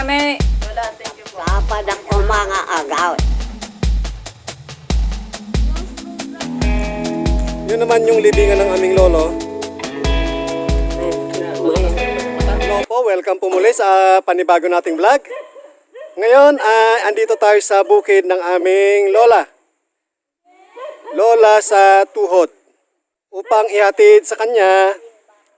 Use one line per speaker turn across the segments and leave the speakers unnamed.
namin.
Kapad ako mga agaw.
Yun naman yung libingan ng aming lolo. Hello po, welcome po muli sa panibago nating vlog. Ngayon, ah, andito tayo sa bukid ng aming lola. Lola sa tuhod. Upang ihatid sa kanya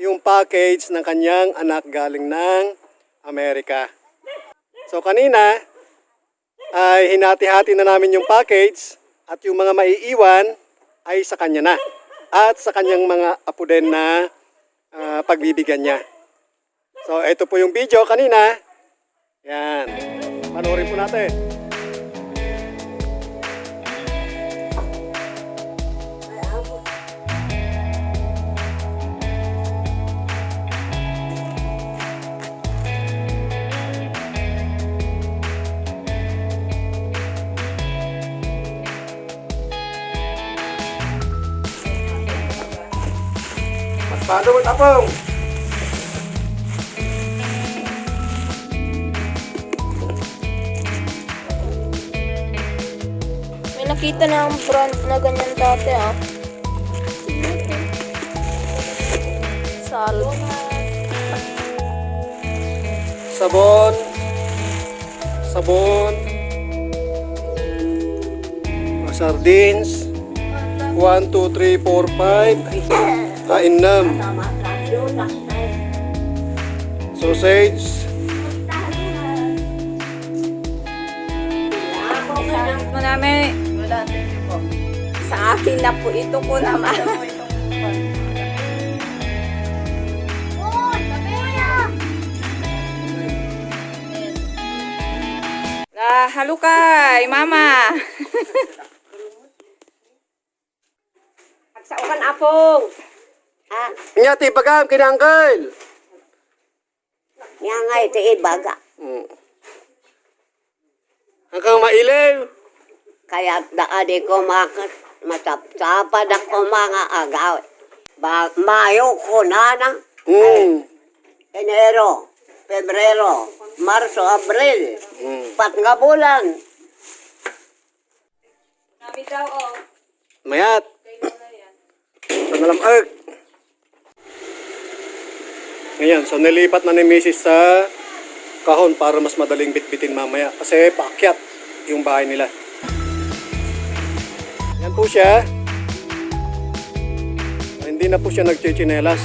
yung package ng kanyang anak galing ng Amerika. So kanina, ay hinati-hati na namin yung package at yung mga maiiwan ay sa kanya na at sa kanyang mga apo din na ah, pagbibigyan niya. So ito po yung video kanina. Yan. Panoorin po natin. Paano mo tapong?
May nakita na ang brand na ganyan dati ah. Sal.
Sabon. Sabon. Sardines. 1, 2, 3, 4, 5. Kainam. Sausage.
Mo namin.
Sa akin na po ito ko naman.
La, halukay, mama.
Sa ukan apong.
Nya ti bagam kinangkel.
Nga nga ito ibaga.
Mm. Hanggang mailew.
Kaya daadi ko makat mataptapad ako mga agaw. Ba Mayo ko na na.
Mm.
Enero, Pebrero, Marso, Abril.
Mm.
Pat nga bulan.
Nabi daw oh.
Mayat. Sa nalamag. Ngayon, so nilipat na ni Mrs. sa kahon para mas madaling bitbitin mamaya. Kasi paakyat yung bahay nila. Yan po siya. Hindi na po siya nagchichinelas.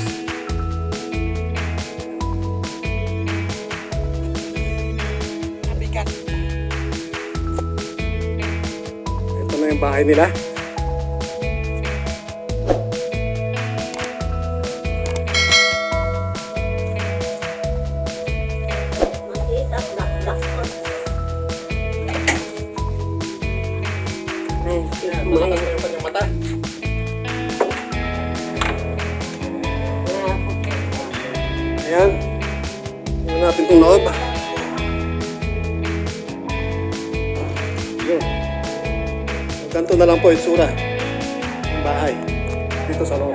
Ito na yung bahay nila. Natin itong loob. Yun. Ganito na lang po yung sura ng bahay dito sa loob.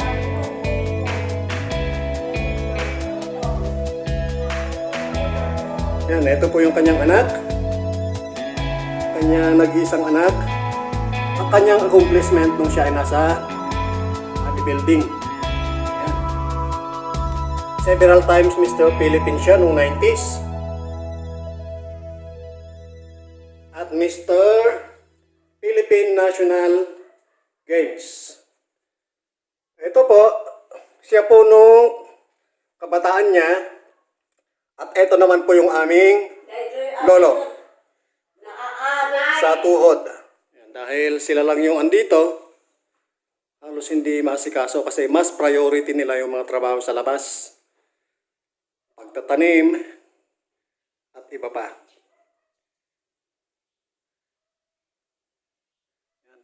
Yan, ito po yung kanyang anak. Kanya nag-iisang anak. Ang kanyang accomplishment nung siya ay nasa bodybuilding. Several times Mr. Philippine siya nung 90s. At Mr. Philippine National Games. Ito po, siya po nung kabataan niya. At ito naman po yung aming lolo sa tuhod. Dahil sila lang yung andito, halos hindi masikaso kasi mas priority nila yung mga trabaho sa labas. Pagtatanim at iba pa. Yan.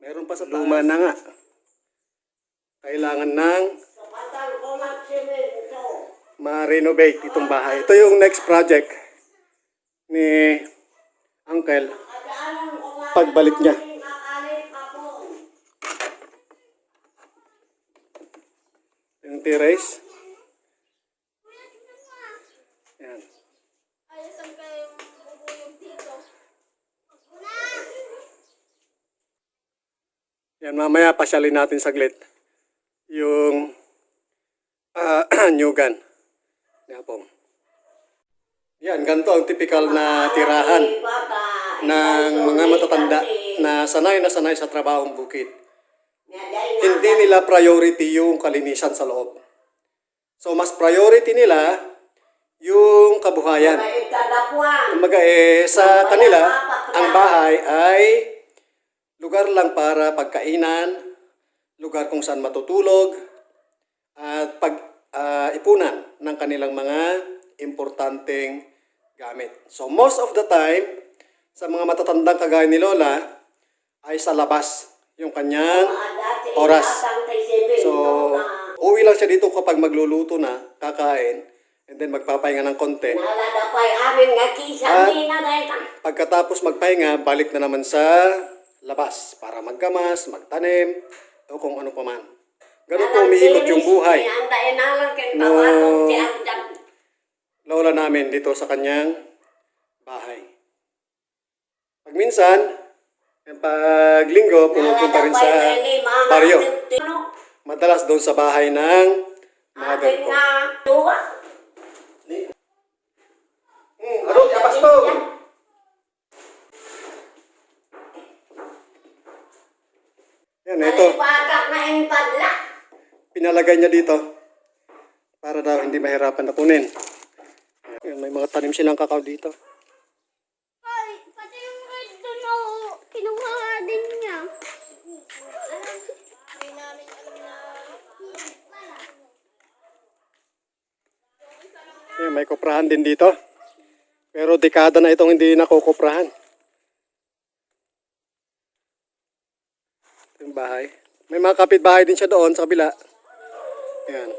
Meron pa sa luma na nga. Kailangan ng ma-renovate itong bahay. Ito yung next project ni Uncle pagbalik niya. Yung terrace. Mamaya pasyalin natin saglit yung ah, nyugan. Yan po. Yan, ganito ang typical na tirahan ng mga matatanda na sanay na sanay sa trabahong bukid. Hindi nila priority yung kalinisan sa loob. So, mas priority nila yung kabuhayan. Kumbaga eh, sa kanila, ang bahay ay lugar lang para pagkainan, lugar kung saan matutulog, at pag ah, ipunan ng kanilang mga importanteng gamit. So most of the time, sa mga matatandang kagaya ni Lola, ay sa labas yung kanyang oras. So, uwi lang siya dito kapag magluluto na, kakain, and then magpapahinga ng konti. At pagkatapos magpahinga, balik na naman sa labas para magkamas, magtanim, o kung ano pa man. Ganun po umiikot yung buhay No. lola namin dito sa kanyang bahay. Pag minsan, pag linggo, pumupunta rin sa baryo. Madalas doon sa bahay ng mother ko. Hmm, ano, kapas to? Yan, ito. Pinalagay niya dito para daw hindi mahirapan na kunin. Yan, may mga tanim silang kakao dito.
Ay, pati yung red doon ako, kinuha nga din niya. Na...
Yan, may koprahan din dito. Pero dekada na itong hindi nakukoprahan. Yung bahay. May mga kapitbahay din siya doon sa kabila. Yan.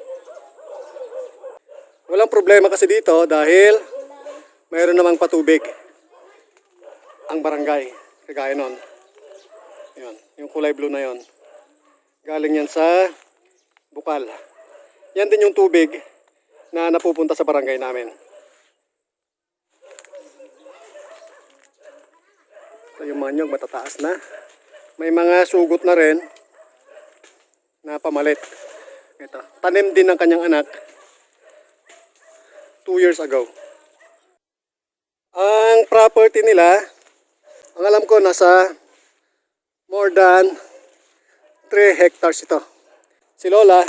Walang problema kasi dito dahil mayroon namang patubig ang barangay. Kagaya nun. Yan. Yung kulay blue na yon. Galing yan sa bukal. Yan din yung tubig na napupunta sa barangay namin. Ito yung mga nyog, matataas na. May mga sugot na rin na pamalit. Ito. Tanim din ng kanyang anak 2 years ago. Ang property nila, ang alam ko nasa more than 3 hectares ito. Si Lola,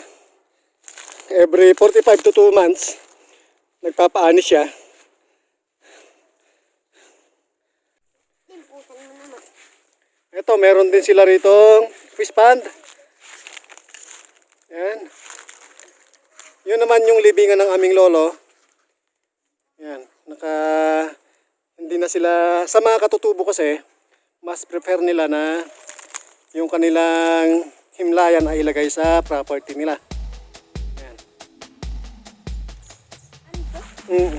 every 45 to 2 months, nagpapaani siya. Ito, meron din sila rito fish pond. Yan. Yun naman yung libingan ng aming lolo. Yan. Naka, hindi na sila, sa mga katutubo kasi, mas prefer nila na yung kanilang himlayan ay ilagay sa property nila. Yan. Mm.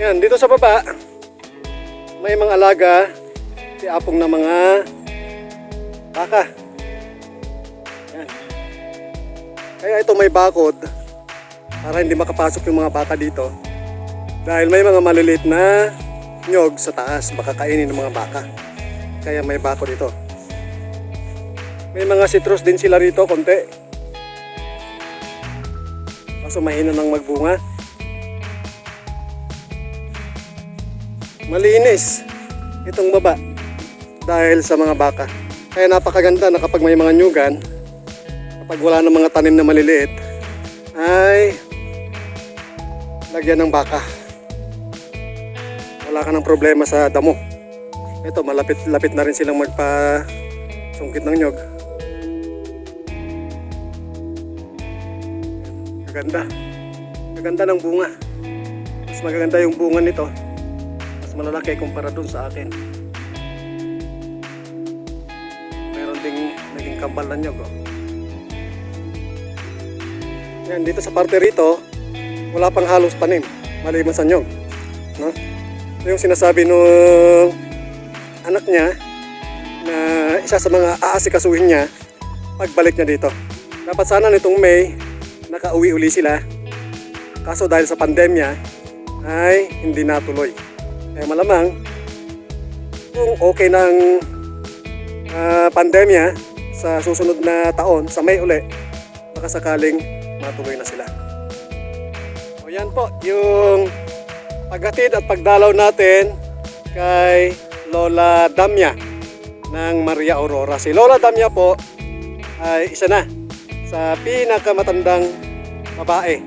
Yan, dito sa baba, may mga alaga, si apong na mga baka. Yan. Kaya ito may bakod para hindi makapasok yung mga baka dito. Dahil may mga maliliit na nyog sa taas, baka kainin ng mga baka. Kaya may bakod ito. May mga citrus din sila rito, konti. Kaso mahina ng magbunga. Malinis itong baba dahil sa mga baka. Kaya napakaganda na kapag may mga nyugan, kapag wala ng mga tanim na maliliit, ay lagyan ng baka. Wala ka ng problema sa damo. Ito, malapit-lapit na rin silang magpa sungkit ng nyog. Maganda. Maganda ng bunga. Mas maganda yung bunga nito. Mas malalaki kumpara dun sa akin. Naging kambal na nyog. Oh. Yan, dito sa parte rito, wala pang halos tanim. Maliban sa nyog. No? Yung sinasabi nung anak niya na isa sa mga aasikasuhin niya pagbalik niya dito. Dapat sana nitong May nakauwi uli sila. Kaso dahil sa pandemya ay hindi natuloy. Kaya malamang kung okay ng ah, pandemya sa susunod na taon, sa May uli, baka sakaling matuloy na sila. O yan po, yung paghatid at pagdalaw natin kay Lola Damya ng Maria Aurora. Si Lola Damya po ay isa na sa pinakamatandang babae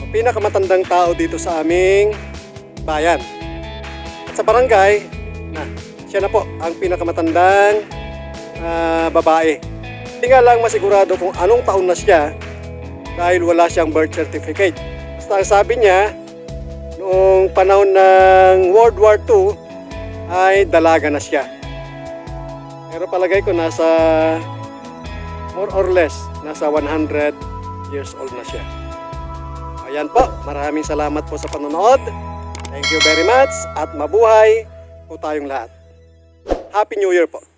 o pinakamatandang tao dito sa aming bayan. At sa barangay, na siya na po ang pinakamatandang ah, babae. Hindi nga lang masigurado kung anong taon na siya dahil wala siyang birth certificate. Basta ang sabi niya, noong panahon ng World War II ay dalaga na siya. Pero palagay ko nasa more or less nasa 100 years old na siya. Ayan po, maraming salamat po sa panonood. Thank you very much at mabuhay po tayong lahat. Happy New Year po!